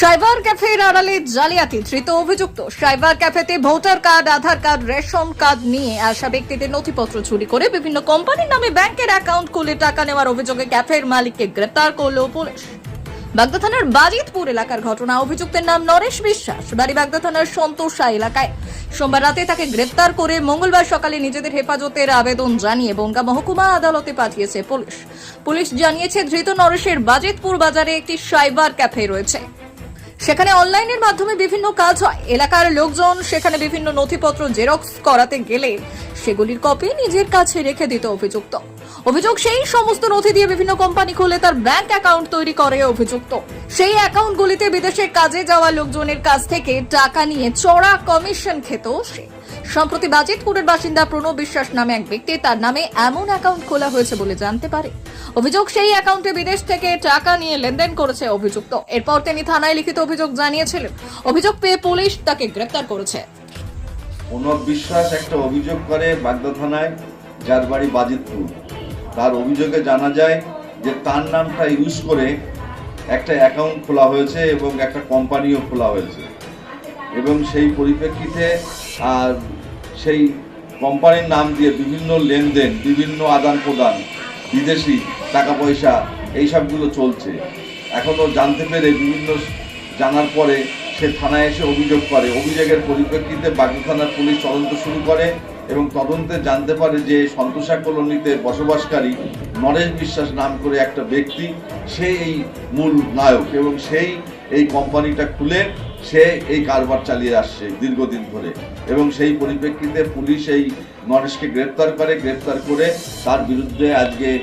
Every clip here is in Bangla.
সাইবার ক্যাফের আড়ালে জালিয়াতি, ধৃত অভিযুক্ত। সাইবার ক্যাফেতে voter card, Aadhaar card, ration card নিয়ে আসা ব্যক্তিদের নথিপত্র চুরি করে বিভিন্ন কোম্পানির নামে ব্যাংকের অ্যাকাউন্ট খুলে টাকা নেওয়ার অভিযোগে ক্যাফের মালিককে গ্রেপ্তার করল পুলিশ। বাগদা থানার বাজিতপুর এলাকার ঘটনা, অভিযুক্তের নাম নরেশ বিশ্বাস। বাড়ি বাগদা থানার সন্তোষা এলাকায়। সোমবার রাতে তাকে গ্রেপ্তার করে মঙ্গলবার সকালে নিজেদের হেফাজতের আবেদন জানিয়ে বনগা মহকুমা আদালতে পাঠিয়েছে পুলিশ। পুলিশ জানিয়েছে, ধৃত নরেশের বাজিতপুর বাজারে একটি সাইবার ক্যাফে রয়েছে। সেখানে অনলাইনের মাধ্যমে বিভিন্ন কাজ হয়। এলাকার লোকজন সেখানে বিভিন্ন নথিপত্র জেরক্স করাতে গেলে সেগুলির কপি নিজের কাছে রেখে দিত অভিযুক্ত। অভিযোগ সেই সমস্ত নথি দিয়ে বিভিন্ন কোম্পানি খুলে তার ব্যাংক অ্যাকাউন্ট তৈরি করে অভিযুক্ত। সেই অ্যাকাউন্টগুলিতে বিদেশে কাজে যাওয়া লোকজনের কাছ থেকে টাকা নিয়ে চড়া কমিশন খেত সে। সম্প্রতি বাজিতপুরের বাসিন্দা প্রণব বিশ্বাস নামে এক ব্যক্তি, তার নামে এমন অ্যাকাউন্ট খোলা হয়েছে বলে জানতে পারে। অভিযোগ সেই অ্যাকাউন্টে বিদেশ থেকে টাকা নিয়ে লেনদেন করেছে অভিযুক্ত। এরপর তিনি থানায় লিখিত অভিযোগ জানিয়েছিলেন। অভিযোগ পেয়ে পুলিশ তাকে গ্রেপ্তার করেছে। প্রণব বিশ্বাস একটা অভিযোগ করে বাগদা থানায়, যার বাড়ি বাজিতপুর। তার অভিযোগে জানা যায় যে তার নামটা ইউজ করে একটা অ্যাকাউন্ট খোলা হয়েছে এবং একটা কোম্পানিও খোলা হয়েছে। এবং সেই পরিপ্রেক্ষিতে, আর সেই কোম্পানির নাম দিয়ে বিভিন্ন লেনদেন, বিভিন্ন আদান প্রদান, বিদেশি টাকা পয়সা, এইসবগুলো চলছে। এখনও জানতে পেরে বিভিন্ন জানার পরে সে থানায় এসে অভিযোগ করে। অভিযোগের পরিপ্রেক্ষিতে বাকি থানার পুলিশ তদন্ত শুরু করে এবং তদন্তে জানতে পারে যে সন্তোষা কলোনিতে বসবাসকারী নরেশ বিশ্বাস নাম করে একটা ব্যক্তি, সে এই মূল নায়ক এবং সেই এই কোম্পানিটা খুলে সে এই কারবার চালিয়ে আসছে দীর্ঘদিন ধরে। এবং সেই পরিপ্রেক্ষিতে পুলিশ এই নরেশকে গ্রেপ্তার করে গ্রেপ্তার করে তার বিরুদ্ধে আজকে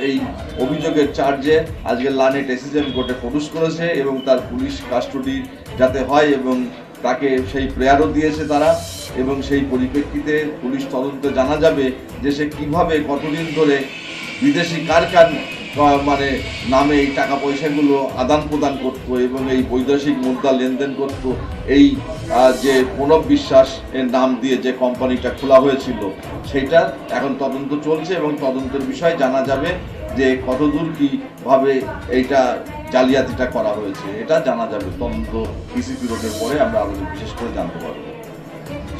এই অভিযোগের চার্জে আজকে লানেট এসিজেম কোর্টে প্রডিউস করেছে এবং তার পুলিশ কাস্টডি যাতে হয় এবং তাকে সেই প্রেয়ারও দিয়েছে তারা। এবং সেই পরিপ্রেক্ষিতে পুলিশ তদন্তে জানা যাবে যে সে কীভাবে কতদিন ধরে বিদেশি কার কার আহ, মানে নামে এই টাকা পয়সাগুলো আদান প্রদান করতো এবং এই বৈদেশিক মুদ্রা লেনদেন করতো। এই যে প্রণব বিশ্বাস এর নাম দিয়ে যে কোম্পানিটা খোলা হয়েছিল, সেটা এখন তদন্ত চলছে এবং তদন্তের বিষয়ে জানা যাবে যে কতদূর কীভাবে এইটা জালিয়াতিটা করা হয়েছে। এটা জানা যাবে। তদন্ত পিসিপি রোডের পরে আমরা আরও বিশেষ করে জানতে পারব।